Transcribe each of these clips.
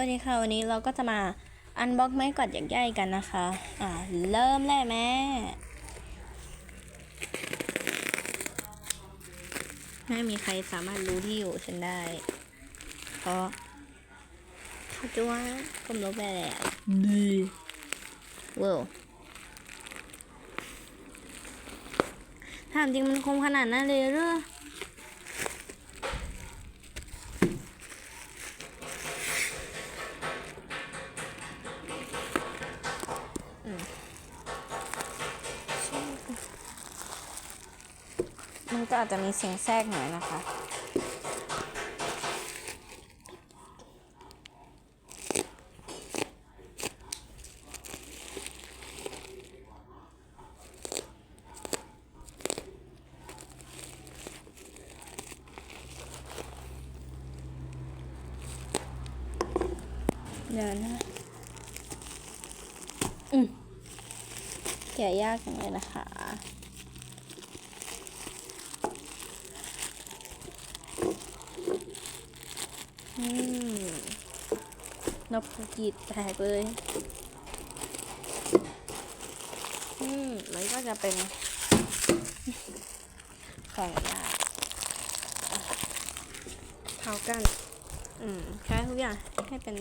วัสดีค่ะ วันนี้เราก็จะมาอันบ็อกไม้กวาดใหญ่ๆกันนะคะ อ่า เริ่มเลยแม่ไม่มีใครสามารถรู้ที่อยู่ฉันได้ เพราะเขาจะว่าผมลบไปแล้วดีว้าวถามจริงมันคมขนาดนั้นเลยเหรอ มันก็อาจจะมีเสียงแทรกหน่อยนะคะ เดี๋ยวนะ อืมแกะยากจังเลยนะคะ อืม นกกรีดแตกเลยอืมแล้วก็จะเป็นของยาเทากัน อืมใช้ทุกอย่างให้เป็น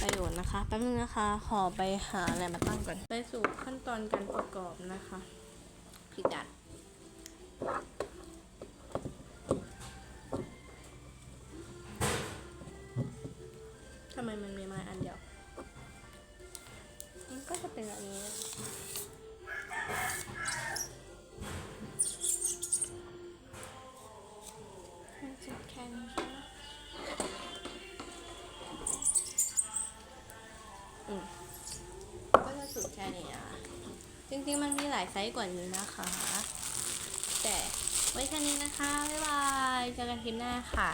ประโยชน์นะคะแป๊บนึงนะคะ ขอไปหาอะไรมาตั้งก่อน ไปสู่ขั้นตอนการประกอบนะคะผิดดั ทำไมมันมีไม้อันเดียว มันก็จะเป็นแบบนี้ มันจะแค่นี้ใช่ไหมอืมก็จะสุดแค่นี้อะจริงๆ มันมีหลายไซส์กว่านี้นะคะ แต่ไว้แค่นี้นะคะ บ๊ายบาย เจอกันคลิปหน้าค่ะ